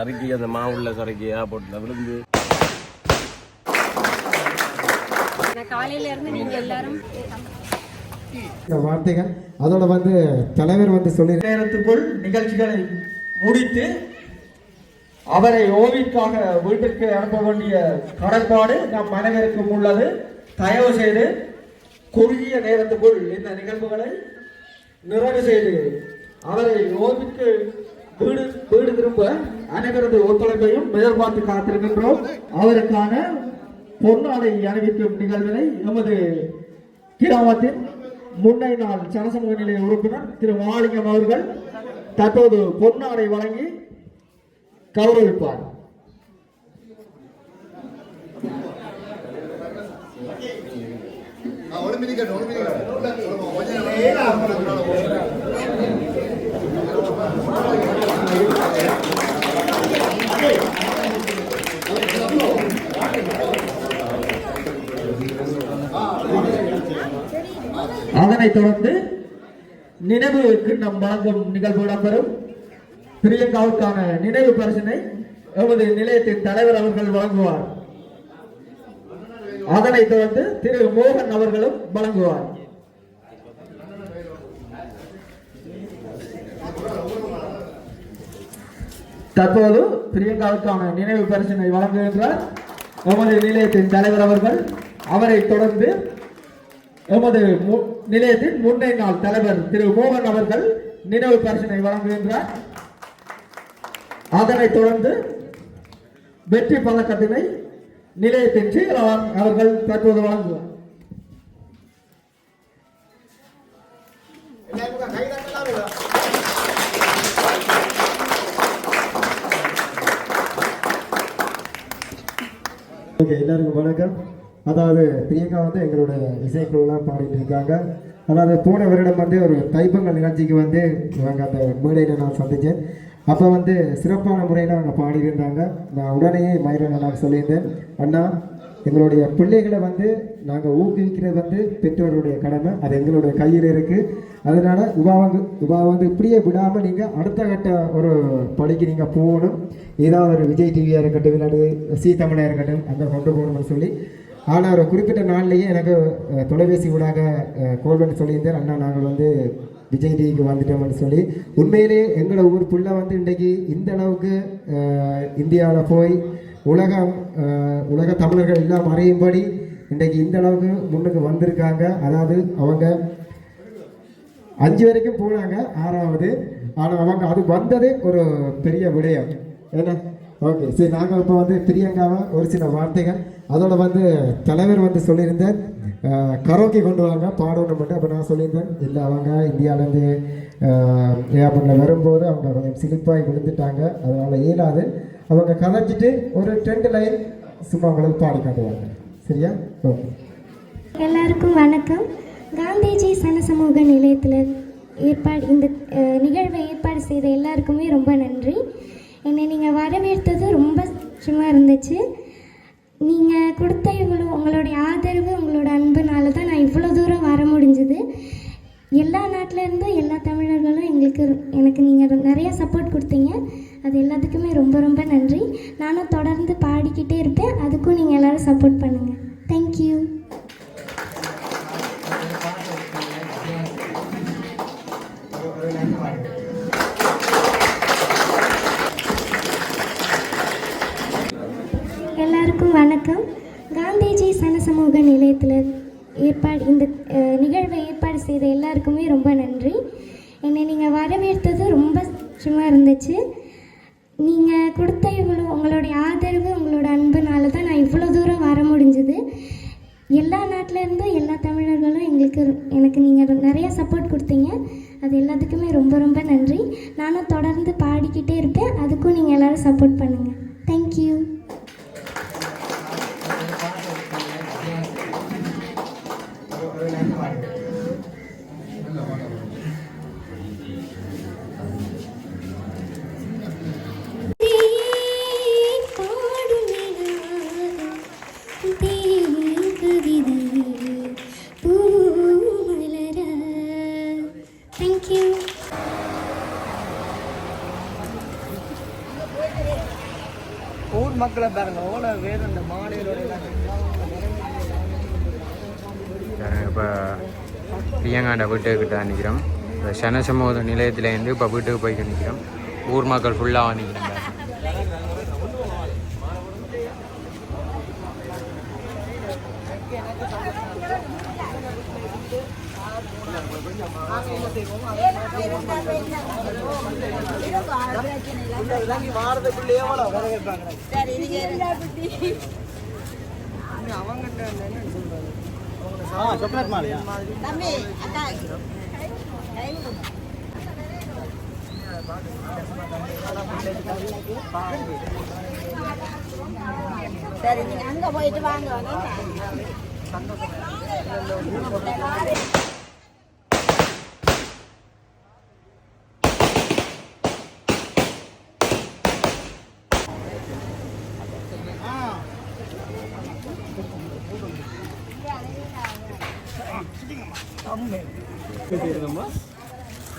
சறுக்கி அந்த மாவுள்ள சறுக்கியா போட்டு விழுந்து. காலையில இருந்து நீங்க எல்லாரும் இந்த வார்த்தைகள் அதோட வந்து தலைவர் வந்து சொல்லி நேரத்துக்குள் நிகழ்ச்சிகளை முடித்து அவரை ஓவிற்காக வீட்டிற்கு அனுப்ப வேண்டிய கடற்பாடு நம் அனைவருக்கும் உள்ளது. தயவு செய்து குறுகிய நேரத்துக்குள் இந்த நிகழ்வுகளை நிறைவு செய்து அவரை ஓவிற்கு வீடு வீடு திரும்ப அனைவரது ஒத்துழைப்பையும் எதிர்பார்த்து காத்திருக்கின்றோம். அவருக்கான பொன்னாடை அணிவிக்கும் நிகழ்வினை எமது கிராமத்தின் முன்னை நாள் சனசமூக நிலைய உறுப்பினர் திரு மாலிங்கம் அவர்கள் தற்போது பொன்னாடை வழங்கி கௌரவிப்பார். அதனைத் தொடர்ந்து நினைவு கிண்ணம் வழங்கும் நிகழ்வு இடம்பெறும். பிரியங்காவுக்கான நினைவு பரிசினை எமது நிலையத்தின் தலைவர் அவர்கள் வழங்குவார். அதனைத் தொடர்ந்து திரு மோகன் அவர்களும் வழங்குவார். தற்போது பிரியங்காவுக்கான நினைவு பரிசனை வழங்குகின்றார். எமது நிலையத்தின் தலைவர் அவர்கள் அவரை தொடர்ந்து எமது மு- நிலையத்தின் முன்னை நாள் தலைவர் திரு மோகன் அவர்கள் நினைவு பரிசனை வழங்குகின்றார். அதனைத் தொடர்ந்து வெற்றி பதக்கத்தினை நிலையத்தின் செயலாளர் அவர்கள் தற்போது வழங்குவார் ஓகே எல்லாருக்கும் வணக்கம். அதாவது பிரியங்கா வந்து எங்களோட இசைக்குழுலாம் பாடிட்டு இருக்காங்க. அதாவது போன வருடம் வந்து ஒரு தைப்பொங்கல் நிகழ்ச்சிக்கு வந்து இவங்க அந்த மேடையில் நான் சந்தித்தேன் அப்போ வந்து சிறப்பான முறையில் அவங்க பாடியிருந்தாங்க. நான் உடனேயே மயிரன் நான் சொல்லியிருந்தேன் அண்ணா எங்களுடைய பிள்ளைகளை வந்து நாங்கள் ஊக்குவிக்கிறது வந்து பெற்றோருடைய கடமை அது எங்களுடைய கையில் இருக்குது அதனால உபா வந்து உபா வந்து இப்படியே விடாமல் நீங்கள் அடுத்த கட்ட ஒரு படிக்கு நீங்கள் போகணும். ஏதாவது ஒரு விஜய் டிவியாக இருக்கட்டும் இல்லாட்டி சி தமிழாக இருக்கட்டும் அங்கே கொண்டு போகணும்னு சொல்லி. ஆனால் ஒரு குறிப்பிட்ட நாள்லேயே எனக்கு தொலைபேசி ஊடாக கோல்வன் சொல்லியிருந்தேன். அண்ணா நாங்கள் வந்து விஜய் டிவிக்கு வந்துட்டோம்னு சொல்லி உண்மையிலே எங்களோட ஊர் புள்ள வந்து இன்றைக்கு இந்த அளவுக்கு இந்தியாவில் போய் உலகம் உலக தமிழர்கள் எல்லாம் மறையும்படி இன்றைக்கு இந்த அளவுக்கு முன்னுக்கு வந்திருக்காங்க. அதாவது அவங்க அஞ்சு வரைக்கும் போனாங்க ஆறாவது. ஆனால் அவங்க அது வந்ததே ஒரு பெரிய விடயம். ஏன்னா ஓகே. சரி நாங்கள் இப்போ வந்து பிரியங்காவை ஒரு சில வார்த்தைகள் அதோட வந்து தலைவர் வந்து சொல்லியிருந்தேன் கரோக்கி கொண்டு வாங்க பாடணும் மட்டும் அப்போ நான் சொல்லியிருந்தேன் இல்லை அவங்க இந்தியாவிலேருந்து ஏர்போர்ட்டில் வரும்போது அவங்க கொஞ்சம் சிலிப்பாகி விழுந்துட்டாங்க. அதனால் இயலாது. அவங்க கலைஞ்சிட்டு ஒரு ரெண்டு லைன் சும்மா உங்களுக்கு பாடி காட்டுவாங்க. சரியா? ஓகே. எல்லாருக்கும் வணக்கம். காந்திஜி சனசமூக நிலையத்தில் ஏற்பாடு இந்த நிகழ்வை ஏற்பாடு செய்த எல்லாருக்குமே ரொம்ப நன்றி. என்னை நீங்கள் வரவேற்றது ரொம்ப சந்தோஷமாக இருந்துச்சு. நீங்கள் கொடுத்த இவ்வளோ உங்களுடைய ஆதரவு உங்களோட அன்புனால தான் நான் இவ்வளோ தூரம் வர முடிஞ்சுது. எல்லா நாட்டில இருந்தும் எல்லா தமிழர்களும் எங்களுக்கு எனக்கு நீங்கள் நிறைய சப்போர்ட் கொடுத்தீங்க. அது எல்லாத்துக்குமே ரொம்ப ரொம்ப நன்றி. நானும் தொடர்ந்து பாடிக்கிட்டே இருப்பேன். அதுக்கும் நீங்கள் எல்லோரும் சப்போர்ட் பண்ணுங்கள் தேங்க்யூ எல்லாருக்கும் வணக்கம். காந்திஜி சனசமூக நிலையத்தில் ஏற்பாடு இந்த நிகழ்வை ஏற்பாடு செய்த எல்லாருக்குமே ரொம்ப நன்றி. என்னை நீங்கள் வரவேற்றது ரொம்ப சும்மா இருந்துச்சு. நீங்கள் கொடுத்த இவ்வளோ உங்களுடைய ஆதரவு உங்களோட அன்புனால தான் நான் இவ்வளோ தூரம் வர முடிஞ்சது. எல்லா நாட்டிலேருந்தும் எல்லா தமிழர்களும் எங்களுக்கு எனக்கு நீங்கள் நிறையா சப்போர்ட் கொடுத்தீங்க. அது எல்லாத்துக்குமே ரொம்ப ரொம்ப நன்றி. நானும் தொடர்ந்து பாடிக்கிட்டே இருப்பேன் அதுக்கும் நீங்கள் எல்லோரும் சப்போர்ட் பண்ணுங்கள் மக்களை பாருங்க எவ்வளோ வேறு இந்த மாலையிலோட இப்போ பிரியங்காண்ட வீட்டுக்கிட்ட நிற்கிறோம் இந்த சனசமூக நிலையத்துலேருந்து இப்போ வீட்டுக்கு போய் நிற்கிறோம் ஊர் மக்கள் ஃபுல்லாக நிற்கிறாங்க வாரத்துக்குள்ளே என்ன சாக்லேட் மாலையா சரி நீங்க அங்க போயிட்டு வாங்க.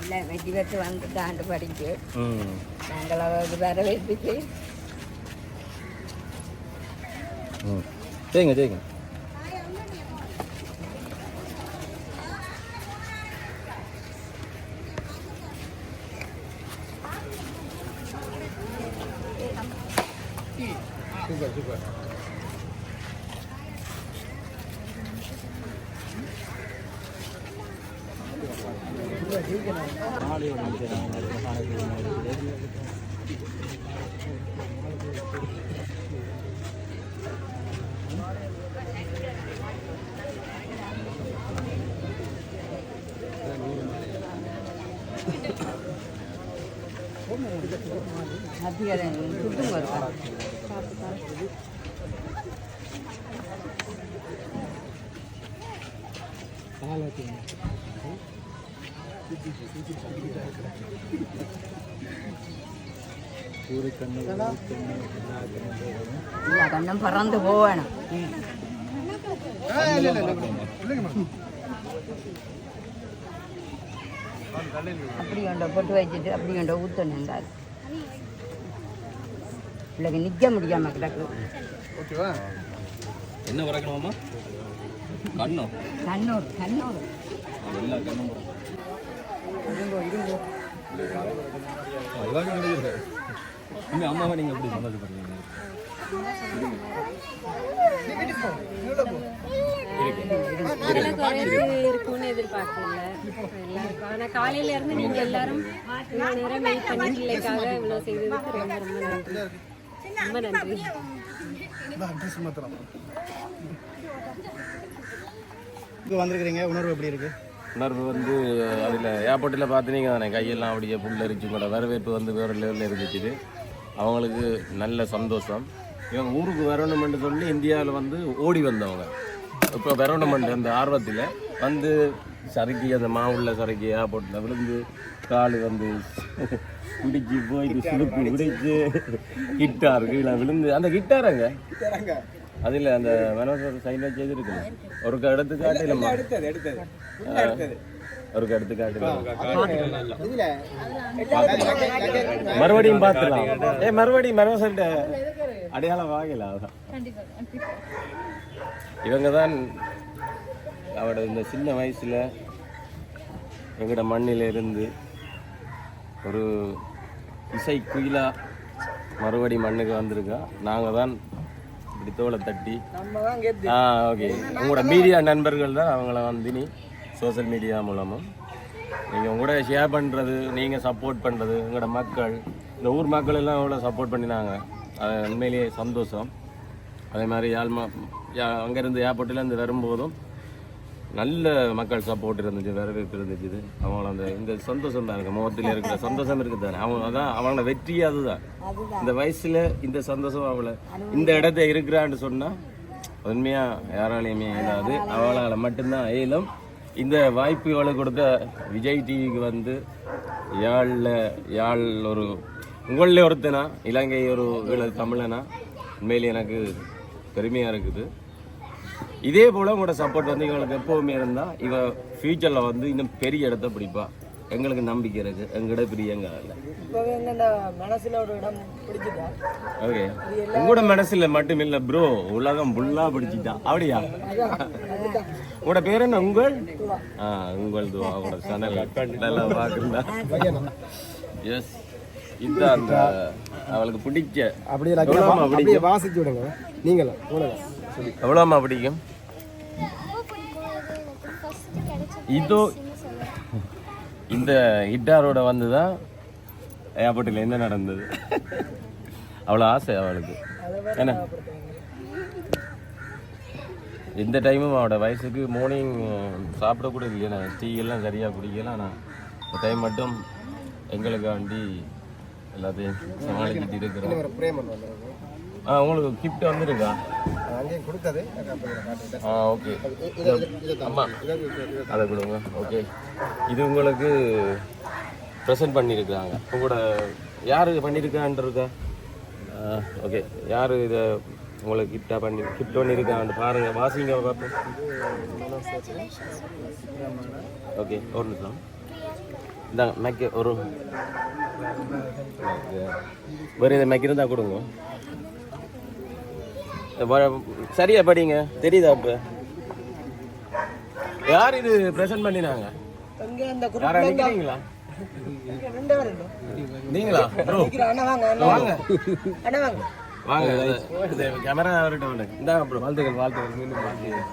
இல்ல வெட்டி வெட்டு வந்து ஆண்டு படிக்கு நாங்கள் அவருக்கு வரவேற்புக்கு ம். சரிங்க சரிங்க மத்திய சுத்தம் வருவா எல்லா பறந்து போவேணும் அப்படி கொண்ட பொட்டு வச்சுட்டு அப்படி கொண்ட ஊற்றணுங்க பிள்ளைக்கு நிற்க முடியாம கிடக்கு. என்ன வரக்கணுமா கண்ணூர் கண்ணூர். எல்லா கண்ணும் இங்கே அம்மாவை நீங்கள் எப்படி சந்தோஷப்படுறீங்க இருக்கும்னு எதிர்பார்க்கல. எல்லாருக்கும். ஆனா காலையில இருந்து நீங்க எல்லாரும் இவ்வளவு நேரம் வெயிட் பண்ணி பிள்ளைக்காக இவ்வளவு செய்ததுக்கு ரொம்ப ரொம்ப நன்றி. ரொம்ப நன்றி. இப்போ வந்திருக்கிறீங்க. உணர்வு எப்படி இருக்கு? உணர்வு வந்து அதில் ஏர்போர்ட்டில் பார்த்தீங்க தானே. கையெல்லாம் அப்படியே புல்லரிச்சு கூட வரவேற்பு வந்து வேறு லெவலில் இருந்துச்சு அவங்களுக்கு நல்ல சந்தோஷம். இவங்க ஊருக்கு வரணுமென்று சொல்லி இந்தியாவில் வந்து ஓடி வந்தவங்க. இப்போ வரணுமென்று அந்த ஆர்வத்தில் வந்து சறுக்கி அந்த மாவுள்ள சறுக்கி ஏர்போர்ட்டில் விழுந்து கால் வந்து பிடிச்சி போயிட்டு சுருப்பு பிடிச்சி கிட்டார் கீழே விழுந்து. அந்த கிட்டாரங்க அதில் அந்த மனோஜர் சைடில் செய்திருக்கு ஒரு இடத்து காட்டிலம்மா ஒரு இடத்து காட்டில மறுபடியும் பார்த்துலாம் ஏ மறுபடியும் மனோசர்கிட்ட அடையாளம் வாங்கல அதான். இவங்க தான் அவட இந்த சின்ன வயசுல எங்கட மண்ணில இருந்து ஒரு இசை குயிலா மறுபடி மண்ணுக்கு வந்திருக்கா. நாங்கள் தான் இப்படி தோலை தட்டி. ஆ ஓகே. உங்களோட மீடியா நண்பர்கள் தான் அவங்கள வந்து நீ சோஷியல் மீடியா மூலமும். நீங்கள் உங்களோட ஷேர் பண்ணுறது நீங்கள் சப்போர்ட் பண்ணுறது உங்களோட மக்கள் இந்த ஊர் மக்கள் எல்லாம் எவ்வளோ சப்போர்ட் பண்ணினாங்க. அது உண்மையிலேயே சந்தோஷம். அதே மாதிரி யாழ்மா அங்கேருந்து ஏர்போர்ட்டிலேருந்து வரும்போதும் நல்ல மக்கள் சப்போர்ட் இருந்துச்சு வரவேற்பு இருந்துச்சு. இது. அவங்கள அந்த இந்த சந்தோஷம் தான் இருக்கு முகத்தில் இருக்கிற சந்தோஷம் இருக்குது தானே அவங்க அதான் அவங்களோட வெற்றி அதுதான். இந்த வயசுல இந்த சந்தோஷம் அவளை இந்த இடத்த இருக்கிறான்னு சொன்னா உண்மையா யாராலையுமே இயலாது. அவளால் மட்டும்தான் இயலும். இந்த வாய்ப்பு அவளுக்கு கொடுத்த விஜய் டிவிக்கு வந்து யாழில் யாழ் ஒரு உங்களில் ஒருத்தனா? இலங்கை ஒரு தமிழனா? உண்மையிலே எனக்கு பெருமையாக இருக்குது. இதே போல் உங்களோட சப்போர்ட் வந்து இவங்களுக்கு எப்போவுமே இருந்தால் இவ ஃப்யூச்சரில் வந்து இன்னும் பெரிய இடத்த பிடிப்பா. எங்களுக்கு நம்பிக்கை இருக்கு. எங்கட பிரியங்கா பிடிச்சிட்டா ஓகே. உங்களோட மனசுல மட்டும் இல்ல ப்ரோ உலகம் ஃபுல்லா பிடிச்சிட்டான் அப்படியா? உங்களோட பேர் என்ன? உங்கள்? உங்கள் துவா. உங்களோட சேனல் நல்லா பாக்குறா எஸ் இது அந்த அவளுக்கு பிடிச்ச. அப்படியே அப்படியே வாசிச்சு விடுங்க. சரி எவ்வளோமா பிடிக்கும்? இதோ இந்த ஹிட்டாரோட வந்து தான் ஏர்போர்ட்டில் என்ன நடந்தது? அவ்வளோ ஆசை அவளுக்கு. என்ன? இந்த டைமும் அவளோட வயசுக்கு மார்னிங் சாப்பிடக்கூட இல்லையா. டீ எல்லாம் சரியாக குடிக்கலாம் ஆனால் இந்த டைம் மட்டும் எங்களுக்காண்டி எல்லாத்தையும் சமாளிக்கிட்டு இருக்கிறோம். ஆ உங்களுக்கு கிஃப்ட் வந்துருக்கா? அங்கேயும் கொடுத்தது. ஆ ஓகே அம்மா அதை கொடுங்க. ஓகே இது உங்களுக்கு ப்ரெசென்ட் பண்ணியிருக்காங்க உங்களோட யார் பண்ணியிருக்கான்றதா? ஓகே யார் இதை உங்களுக்கு கிஃப்டாக பண்ணி கிஃப்ட் பண்ணியிருக்கான்னு பாருங்கள் வாசிங்க பார்ப்போம். ஓகே ஒரு நிமிஷம். இந்தாங்க மேக்க ஒரு வேறு இதை மேக்க இருந்தால் கொடுங்க. சரியா படிங்க. தெரியுதா இப்ப? யார் இது பிரசன்ட் பண்ணினாங்க? இந்த யாரா நீங்களா? வாங்க இந்த கேமரா அவர்கிட்ட ப்ரோ வாழ்த்துக்கள் வாழ்த்துக்கள். மீண்டும் வாழ்த்துக்கள்.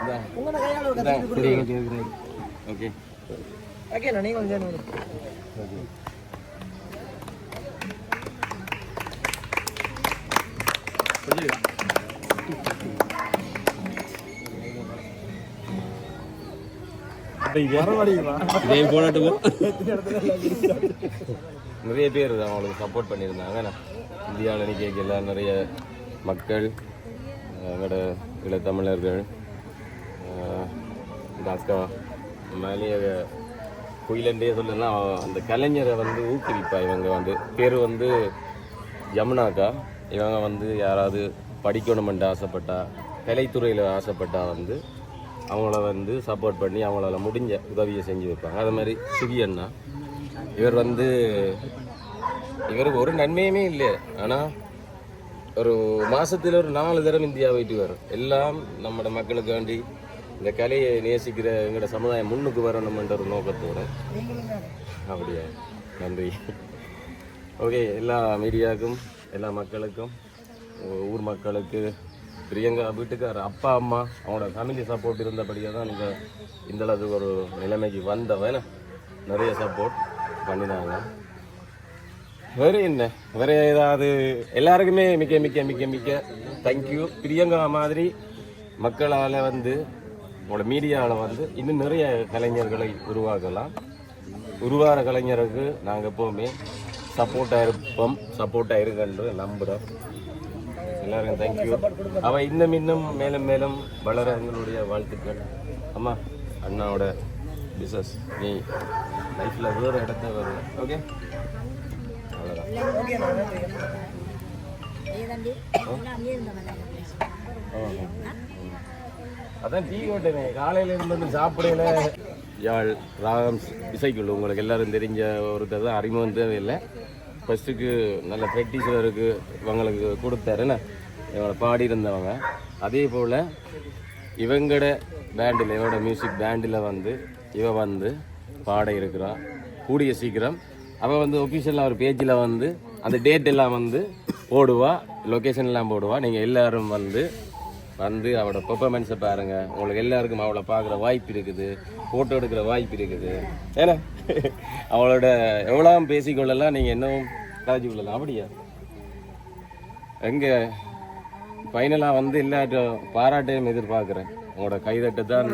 இந்தா. ஓகே ஓகே நீங்க வந்து நிறைய பேர் அவங்களுக்கு சப்போர்ட் பண்ணியிருந்தாங்க நான் இந்தியாவில் நிற்கல நிறைய மக்கள் எங்களோட இளத்தமிழர்கள் அக்கா மேலேயே குயிலண்டே சொல்லலாம் அந்த கலைஞரை வந்து ஊக்குவிப்பா. இவங்க வந்து பேர் வந்து யமுனாக்கா. இவங்க வந்து யாராவது படிக்கணுமென்று ஆசைப்பட்டா கலைத்துறையில் ஆசைப்பட்டா வந்து அவங்கள வந்து சப்போர்ட் பண்ணி அவங்களால முடிஞ்ச உதவியை செஞ்சு வைப்பாங்க. அது மாதிரி சுகி அண்ணா. இவர் வந்து இவருக்கு ஒரு நன்மையுமே இல்லை. ஆனால் ஒரு மாதத்தில் ஒரு நாலு தடவை இந்தியா போயிட்டு வரும் எல்லாம் நம்மளோட மக்களுக்கு வேண்டி இந்த கலையை நேசிக்கிற எங்களோட சமுதாயம் முன்னுக்கு வரணுமென்ற ஒரு நோக்கத்தோடு. அப்படியா? நன்றி. ஓகே எல்லா மீடியாவுக்கும் எல்லா மக்களுக்கும் ஊர் மக்களுக்கு பிரியங்கா வீட்டுக்கார் அப்பா அம்மா அவங்களோட ஃபேமிலி சப்போர்ட் இருந்தபடியாக தான் நீங்கள் இந்த அளவுக்கு ஒரு நிலைமைக்கு வந்தவன். நிறைய சப்போர்ட் பண்ணினாங்க. வேறு என்ன? வேறு ஏதாவது? எல்லாருக்குமே மிக்க மிக்க மிக்க மிக்க தேங்க்யூ பிரியங்கா மாதிரி மக்களால் வந்து உங்களோட மீடியாவில் வந்து இன்னும் நிறைய கலைஞர்களை உருவாக்கலாம். உருவாகிற கலைஞருக்கு நாங்கள் எப்போவுமே சப்போர்ட்டாக இருப்போம் சப்போர்ட்டாக இருக்குன்ற நம்புகிறோம் எல்லாருக்கும் தேங்க்யூ அவ இன்னும் இன்னும் மேலும் மேலும் வளர எங்களுடைய வாழ்த்துக்கள். அம்மா அண்ணாவோட பிஸ்னஸ் நீ லைஃப்பில் வேறு இடத்த வருவ ஓகே அவ்வளோதான் அதான் டீ ஓட்டுனே காலையில இருந்து சாப்பிடல. யாழ் ராகம் இசைக்குழு உங்களுக்கு எல்லாரும் தெரிஞ்ச ஒருத்தர் தான் அறிமுகம் தேவையில்லை ஃபஸ்ட்டுக்கு நல்ல ப்ராக்டிஸருக்கு இவங்களுக்கு கொடுத்தாருன்னு இவங்களை பாடியிருந்தவங்க. அதே போல் இவங்களோட பேண்டில் இவரோட மியூசிக் பேண்டில் வந்து இவ வந்து பாட இருக்கிறா. கூடிய சீக்கிரம் அவள் வந்து ஒஃபிஷியலாக ஒரு பேஜில் வந்து அந்த டேட் எல்லாம் வந்து போடுவா லொக்கேஷன் எல்லாம் போடுவா. நீங்கள் எல்லோரும் வந்து வந்து அவளோட பெர்ஃபார்மன்ஸை பாருங்க. உங்களுக்கு எல்லாருக்கும் அவளை பார்க்குற வாய்ப்பு இருக்குது. ஃபோட்டோ எடுக்கிற வாய்ப்பு இருக்குது. ஏன்னா அவளோட எவ்வளோ பேசிக்கொள்ளலாம் நீங்கள் இன்னும் கலாச்சி கொள்ளலாம் அப்படியா? எங்கே ஃபைனலாக வந்து எல்லாரும் பாராட்டையும் எதிர்பார்க்குறேன். உங்களோட கைதட்டு தான்